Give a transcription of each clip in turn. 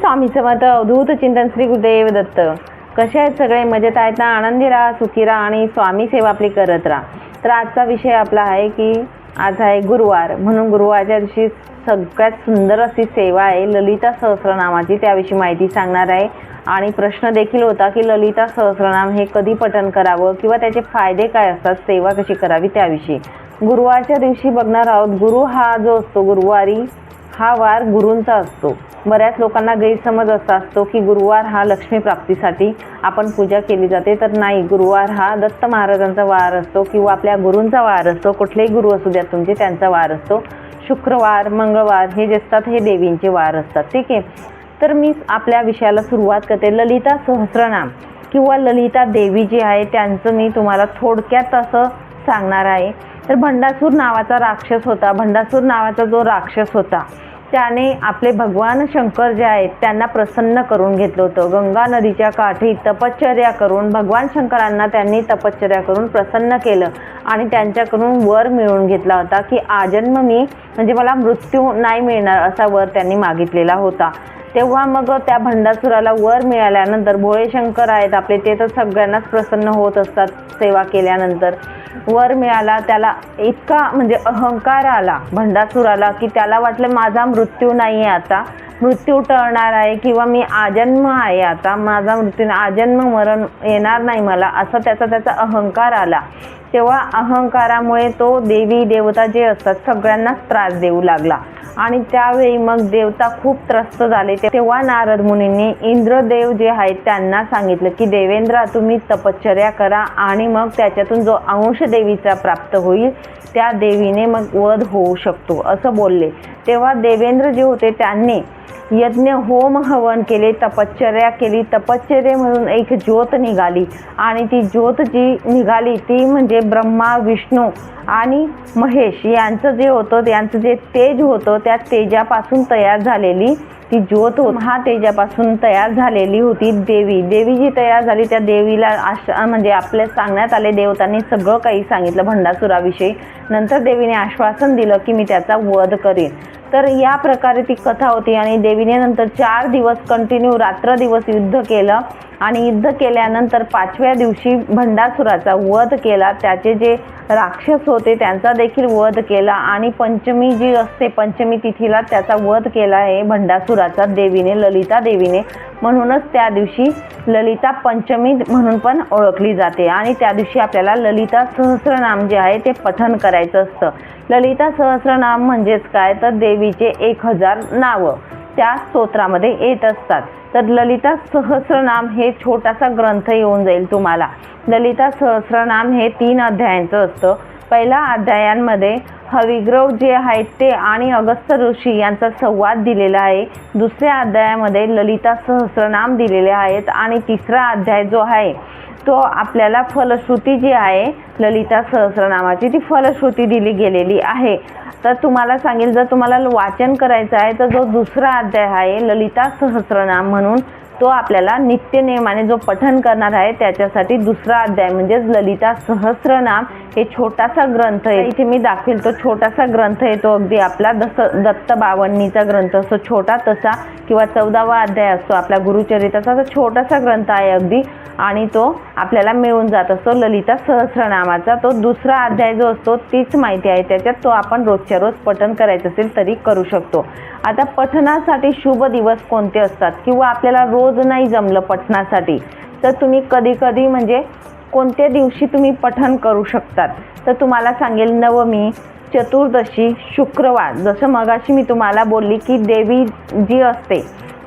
स्वामी समर्थ अवधूत चिंतन श्री गुरुदेव दत्त. कसे आहेत सगळे? मजेत आहेत ना? आनंदी राहा सुखी राहा आणि स्वामी सेवा आपली करत राहा. तर आजचा विषय आपला आहे की आज आहे गुरुवार. म्हणून गुरुवारच्या दिवशी सगळ्यात सुंदर अशी सेवा आहे ललिता सहस्रनामाची. त्याविषयी माहिती सांगणार आहे. आणि प्रश्न देखील होता की ललिता सहस्रनाम हे कधी पठण करावं? किंवा त्याचे फायदे काय असतात? सेवा कशी करावी? त्याविषयी. गुरुवारच्या दिवशी बघणार आहोत गुरु हा जो असतो गुरुवारी हा वार गुरूंचा असतो. बऱ्याच लोकांना गैरसमज असा असतो की गुरुवार हा लक्ष्मी प्राप्तीसाठी आपण पूजा केली जाते. तर नाही गुरुवार हा दत्त महाराजांचा वार असतो किंवा आपल्या गुरूंचा वार असतो. कुठलेही गुरु असू द्या तुमचे त्यांचा वार असतो. शुक्रवार मंगळवार हे जे असतात हे देवींचे वार असतात. ठीक आहे? तर मी आपल्या विषयाला सुरुवात करते. ललिता सहस्रनाम किंवा ललिता देवी जी आहे त्यांचं मी तुम्हाला थोडक्यात असं सांगणार आहे. तर भंडासूर नावाचा राक्षस होता. भंडासूर नावाचा जो राक्षस होता त्याने आपले भगवान शंकर जे आहेत त्यांना प्रसन्न करून घेतलं होतं. गंगा नदीच्या काठी तपश्चर्या करून भगवान शंकरांना त्यांनी तपश्चर्या करून प्रसन्न केलं आणि त्यांच्याकडून वर मिळवून घेतला होता की आजन्म मी म्हणजे मला मृत्यू नाही मिळणार असा वर त्यांनी मागितलेला होता. तेव्हा मग त्या भंडासुराला वर मिळाल्यानंतर भोळे शंकर आहेत आपले ते तर सगळ्यांनाच प्रसन्न होत असतात सेवा केल्यानंतर. वर मिळाला त्याला इतका म्हणजे अहंकार आला भंडासुराला की त्याला वाटलं माझा मृत्यू नाही आहे आता. मृत्यू टळणार आहे किंवा मी आजन्म आहे आता. माझा मृत्यू आजन्म मरण येणार नाही मला असा त्याचा त्याचा अहंकार आला. तेव्हा अहंकारामुळे तो देवी देवता जे असतात सगळ्यांनाच त्रास देऊ लागला. आणि त्यावेळी मग देवता खूप त्रस्त झाले. ते- तेव्हा नारद मुनींनी इंद्रदेव जे आहेत त्यांना सांगितलं की देवेंद्रा तुम्ही तपश्चर्या करा आणि मग त्याच्यातून जो अंश देवीचा प्राप्त होईल त्या देवीने मग वध होऊ शकतो असं बोलले. तेव्हा देवेंद्र जे होते त्यांनी यज्ञ होम हवन केले तपश्चर्या केली. तपश्चर्येमधून एक ज्योत निघाली आणि ती ज्योत जी निघाली ती म्हणजे ब्रह्मा विष्णू आणि महेश यांचं जे होतं यांचं जे तेज होतं त्या तेजापासून तयार झालेली ती ज्योत होत हा तेजापासून तयार झालेली होती देवी. देवी जी तयार झाली त्या देवीला आशा म्हणजे आपल्या सांगण्यात आले देवतांनी सगळं काही सांगितलं भंडासुराविषयी. नंतर देवीने आश्वासन दिलं की मी त्याचा वध करीन. तर या प्रकारे ती कथा होती आणि देवीने नंतर चार दिवस कंटिन्यू रात्र दिवस युद्ध केलं आणि युद्ध केल्यानंतर पाचव्या दिवशी भंडासुराचा वध केला. त्याचे जे राक्षस होते त्यांचा देखील वध केला आणि पंचमी जी असते पंचमी तिथीला त्याचा वध केला आहे भंडासुराचा देवीने ललिता देवीने. म्हणूनच त्या दिवशी ललिता पंचमी म्हणून पण ओळखली जाते. आणि त्या दिवशी आपल्याला ललिता सहस्रनाम जे आहे ते पठन करायचं असतं. ललिता सहस्रनाम म्हणजेच काय? तर देवीचे एक हजार नावं त्या स्तोत्रामध्ये येत असतात. तर ललिता सहस्रनाम हे छोटासा ग्रंथ येऊन जाईल तुम्हाला. ललिता सहस्रनाम हे तीन अध्यायांचं असतं. पहिल्या अध्यायांमध्ये हविग्रव जे आहेत ते आणि अगस्त्य ऋषी यांचा संवाद दिलेला आहे. दुसऱ्या अध्यायामध्ये ललिता सहस्रनाम दिलेले आहेत आणि तिसरा अध्याय जो आहे तो आपल्याला फलश्रुती जी आहे ललिता सहस्रनामाची ती फलश्रुती दिली गेलेली आहे. तर तुम्हाला सांगेल जर तुम्हाला वाचन करायचं आहे तर जो दुसरा अध्याय आहे ललिता सहस्रनाम म्हणून तो आपल्याला नित्य नियमाने जो पठन करणार आहे त्याच्यासाठी दुसरा अध्याय म्हणजेच ललिता सहस्रनाम. हे छोटासा ग्रंथ आहे. इथे मी दाखवेल तो छोटासा ग्रंथ आहे. तो अगदी आपला दस दत्त बावन्नीचा ग्रंथ असतो छोटा तसा किंवा चौदावा अध्याय असतो आपला गुरुचरित्राचा तो छोटासा ग्रंथ आहे अगदी. आणि तो आपल्याला मिळून जात असतो. ललिता सहस्रनामाचा तो दुसरा अध्याय जो असतो तीच माहिती आहे. त्याच्यात तो आपण रोजच्या रोज पठन करायचं असेल तरी करू शकतो. आता पठनासाठी शुभ दिवस कोणते असतात? किंवा आपल्याला रोज नाही जमलं पठनासाठी तर तुम्ही कधी कधी म्हणजे कोणत्या दिवशी तुम्ही पठन करू शकतात? तर तुम्हाला सांगेल नवमी चतुर्दशी शुक्रवार. जसं मगाशी मी तुम्हाला बोलली की देवी जी असते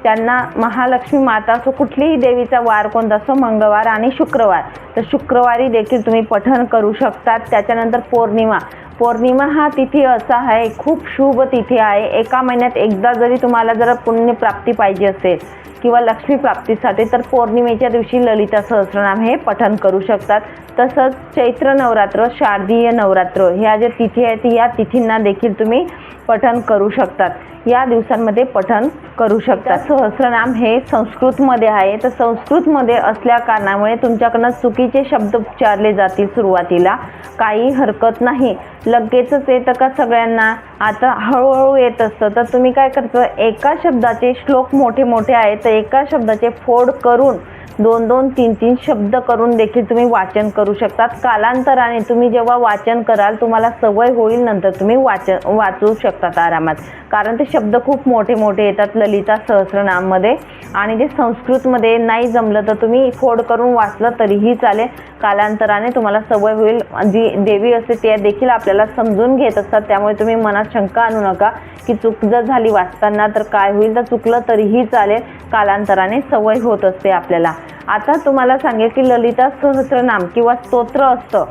त्यांना महालक्ष्मी माता असो कुठलीही देवीचा वार कोणता असो मंगळवार आणि शुक्रवार. तर शुक्रवारी देखील तुम्ही पठण करू शकतात. त्याच्यानंतर पौर्णिमा. पौर्णिमा हा तिथी असा आहे खूप शुभ तिथी आहे. एका महिन्यात एकदा जरी तुम्हाला जर पुण्यप्राप्ती पाहिजे असेल किंवा लक्ष्मी प्राप्तीसाठी तर पौर्णिमेच्या दिवशी ललिता सहस्रनाम हे पठण करू शकतात. तसंच चैत्र नवरात्र शारदीय नवरात्र ह्या ज्या तिथी आहेत या तिथींना देखील तुम्ही पठण करू शकतात. या दिवसांमध्ये पठण करू शकतात. सहस्रनाम हे संस्कृतमध्ये आहे. तर संस्कृतमध्ये असल्या कारणामुळे तुमच्याकडनं चुकीचे शब्द उच्चारले जातील सुरुवातीला. काही हरकत नाही. लगेचच येतं का सगळ्यांना? आता हळूहळू येत असतं. तर तुम्ही काय करतं एका शब्दाचे श्लोक मोठे मोठे आहेत तर एका शब्दाचे फोड करून दोन दोन तीन तीन शब्द करून देखील तुम्ही वाचन करू शकतात. कालांतराने तुम्ही जेव्हा वाचन कराल तुम्हाला सवय होईल नंतर तुम्ही वाचन वाचू शकतात आरामात. कारण ते शब्द खूप मोठे मोठे येतात ललिता सहस्रनाममध्ये. आणि जे संस्कृतमध्ये नाही जमलं तर तुम्ही फोड करून वाचलं तरीही चालेल. कालांतराने तुम्हाला सवय होईल. जी देवी असते त्या देखील आपल्याला समजून घेत असतात. त्यामुळे तुम्ही मनात शंका आणू नका की चूक जर झाली वाचताना तर काय होईल. तर चुकलं तरीही चालेल. कालांतराने सवय होत असते आपल्याला. आता तुम्हाला सांगेल की ललिता सहस्रनाम किंवा स्तोत्र असतं.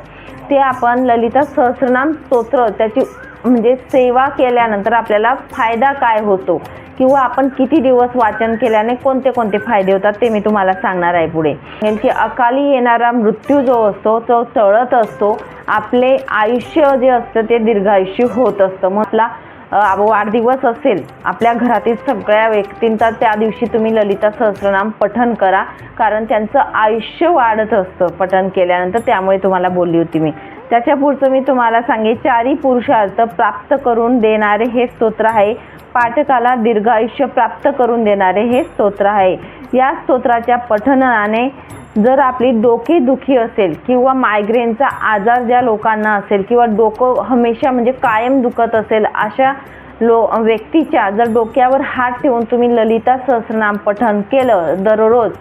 ते आपण ललिता सहस्रनाम स्तोत्र त्याची म्हणजे सेवा केल्यानंतर आपल्याला फायदा काय होतो? किंवा आपण किती दिवस वाचन केल्याने कोणते कोणते फायदे होतात ते मी तुम्हाला सांगणार आहे पुढे. यांची अकाली येणारा मृत्यू जो असतो तो टळत असतो. आपले आयुष्य जे असतं ते दीर्घायुष्य होत असतं. म्हटला वाढदिवस असेल आपल्या घरातील सगळ्या व्यक्तींचा त्या दिवशी तुम्ही ललिता सहस्रनाम पठन करा. कारण त्यांचं आयुष्य वाढत असतं पठन केल्यानंतर. त्यामुळे तुम्हाला बोलली होती मी. त्याच्या पुढचं मी तुम्हाला सांगेन. चारी पुरुषार्थ प्राप्त करून देणारे हे स्तोत्र आहे. पाठकाला दीर्घायुष्य प्राप्त करून देणारे हे स्तोत्र आहे. या स्तोत्राच्या पठणाने जर आपली डोके दुखी असेल किंवा मायग्रेनचा आजार ज्या लोकांना असेल किंवा डोकं हमेशा म्हणजे कायम दुखत असेल अशा लो व्यक्तीच्या जर डोक्यावर हात ठेवून तुम्ही ललिता सहस्रनाम पठण केलं दररोज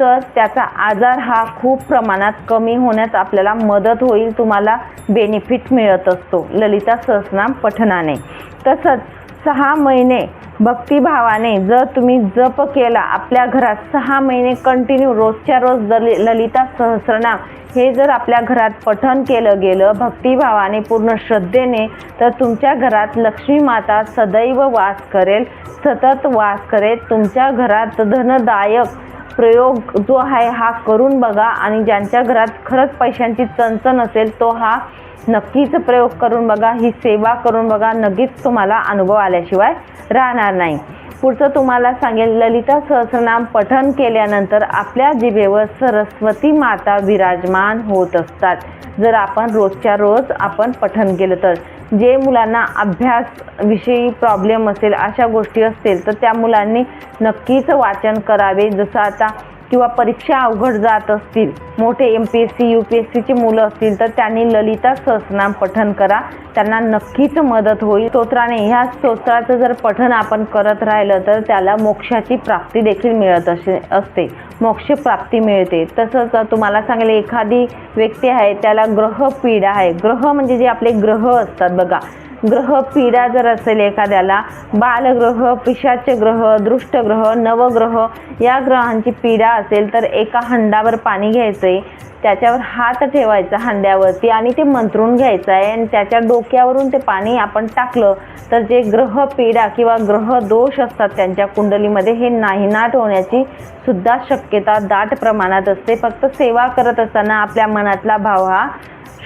तर त्याचा आजार हा खूप प्रमाणात कमी होण्यास आपल्याला मदत होईल तुम्हाला बेनिफिट मिळत असतो. ललिता सहस्रनाम पठणाने. तसंच सहा महिने भक्तिभावाने जर तुम्ही जप केला आपल्या घरात सहा महिने कंटिन्यू रोजच्या रोज दलि ललिता सहस्रनाम हे जर आपल्या घरात पठन केलं गेलं भक्तिभावाने पूर्ण श्रद्धेने तर तुमच्या घरात लक्ष्मी माता सदैव वास करेल सतत वास करेल तुमच्या घरात धनदायक प्रयोग जो आहे हा करून बघा आणि ज्यांच्या घरात खरंच पैशांची चणचण असेल तो हा नक्कीच प्रयोग करून बघा ही सेवा करून बघा. नक्कीच तुम्हाला अनुभव आल्याशिवाय राहणार नाही. पुढचं तुम्हाला सांगेल ललिता सहस्रनाम पठन केल्यानंतर आपल्या जिभेवर सरस्वती माता विराजमान होत असतात. जर आपण रोजच्या रोज आपण पठन केलं तर जे मुलांना अभ्यासविषयी प्रॉब्लेम असेल अशा गोष्टी असतील तर त्या मुलांनी नक्कीच वाचन करावे. जसं आता किंवा परीक्षा अवघड जात असतील मोठे M P S C U P S सीची मुलं असतील तर त्यांनी ललिता सहस्रनाम पठन करा. त्यांना नक्कीच मदत होईल. स्तोत्राने ह्या स्तोत्राचं जर पठन आपण करत राहिलं तर त्याला मोक्षाची प्राप्ती देखील मिळत असे असते. मोक्ष प्राप्ती मिळते. तसंच तुम्हाला सांगेल एखादी व्यक्ती आहे त्याला ग्रह पीडा आहे. ग्रह म्हणजे जे आपले ग्रह असतात बघा. ग्रह पीडा जर असेल एखाद्याला बालग्रह पिशाच ग्रह दृष्टग्रह नवग्रह या ग्रहांची पीडा असेल तर एका हंडावर पाणी घ्यायचं आहे त्याच्यावर हात ठेवायचा हंड्यावरती आणि ते मंत्रून घ्यायचं आहे आणि त्याच्या डोक्यावरून ते पाणी आपण टाकलं तर जे ग्रह पीडा किंवा ग्रह दोष असतात त्यांच्या कुंडलीमध्ये हे नाहीनाट होण्याची सुद्धा शक्यता दाट प्रमाणात असते. फक्त सेवा करत असताना आपल्या मनातला भाव हा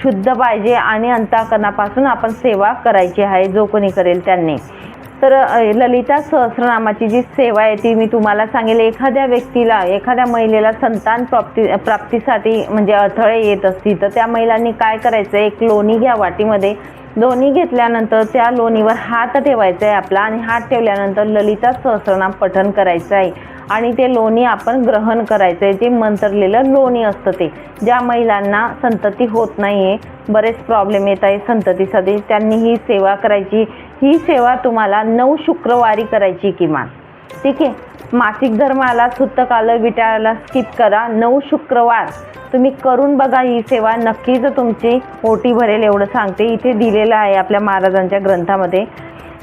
शुद्ध पाहिजे आणि अंतःकरणापासून आपण सेवा करायची आहे जो कोणी करेल त्यांनी. तर ललिता सहस्रनामाची जी सेवा आहे ती मी तुम्हाला सांगेल. एखाद्या व्यक्तीला एखाद्या महिलेला संतान प्राप्ती प्राप्तीसाठी म्हणजे अडथळे येत असतील तर त्या महिलांनी काय करायचं? एक लोणी घ्या वाटीमध्ये. लोणी घेतल्यानंतर त्या लोणीवर हात ठेवायचा आहे आपला आणि हात ठेवल्यानंतर ललिता सहस्रनाम पठन करायचं आहे. आणि ते लोणी आपण ग्रहण करायचं आहे जे मंत्रलेलं लोणी असतं ते. ज्या महिलांना संतती होत नाही आहे बरेच प्रॉब्लेम येत आहे संततीसाठी. त्यांनी ही सेवा करायची. ही सेवा तुम्हाला नऊ शुक्रवारी करायची किमान. ठीक आहे? मासिक धर्म आला सुत्तक आलं विटाळाला स्किप करा. नऊ शुक्रवार. तुम्ही करून बघा ही सेवा. नक्कीच तुमची ओटी भरेल एवढं सांगते. इथे दिलेलं आहे आपल्या महाराजांच्या ग्रंथामध्ये.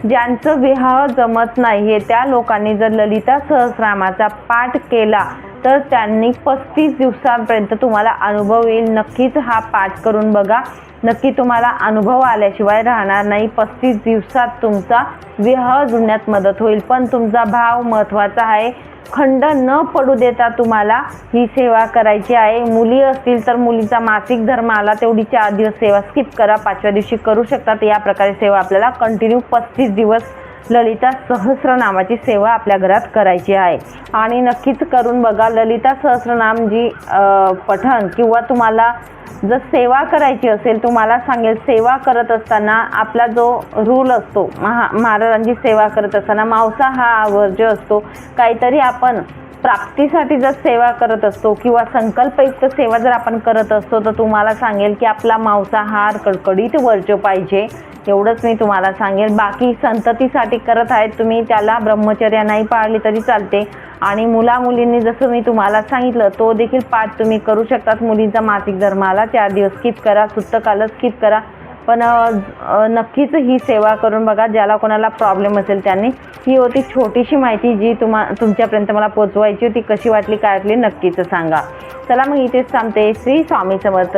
ज्यांचं विवाह जमत नाही त्या लोकांनी जर ललिता सहस्रामाचा पाठ केला तर त्यांनी पस्तीस दिवसांपर्यंत तुम्हाला अनुभव येईल. नक्कीच हा पाठ करून बघा. नक्की तुम्हाला अनुभव आल्याशिवाय राहणार नाही. पस्तीस दिवसात तुमचा विवाह जुळण्यात मदत होईल. पण तुमचा भाव महत्त्वाचा आहे. खंड न पडू देता तुम्हाला ही सेवा करायची आहे. मुली असतील तर मुलीचा मासिक धर्म आला तेवढी चार दिवस सेवा स्किप करा. पाचव्या दिवशी करू शकतात. या प्रकारे सेवा आपल्याला कंटिन्यू पस्तीस दिवस ललिता सहस्रनामाची सेवा आपल्या घरात करायची आहे. आणि नक्कीच करून बघा ललिता सहस्रनाम जी पठण किंवा तुम्हाला जर सेवा करायची असेल तुम्हाला सांगेल सेवा करत असताना आपला जो रूल असतो महा महाराजांची सेवा करत असताना मांसा हा आवर्ज असतो काहीतरी आपण प्राप्तीसाठी जर सेवा करत असतो किंवा संकल्पयुक्त सेवा जर आपण करत असतो तर तुम्हाला सांगेल की आपला मांसाहार कडकडीत वर्ज पाहिजे. एवढंच मी तुम्हाला सांगेल बाकी संततीसाठी करत आहेत तुम्ही त्याला ब्रह्मचर्य नाही पाळली तरी चालते. आणि मुलामुलींनी जसं मी तुम्हाला सांगितलं तो देखील पाठ तुम्ही करू शकतात. मुलींचा मासिक धर्माला चार दिवस स्किप करा सुत्तकालं स्किप करा. पण नक्कीच ही सेवा करून बघा ज्याला कोणाला प्रॉब्लेम असेल त्यांनी. ही होती छोटीशी माहिती जी तुम्हा तुमच्यापर्यंत मला पोचवायची होती. कशी वाटली काय वाटली नक्कीच सांगा. चला मग इथेच थांबते. श्री स्वामी समर्थ.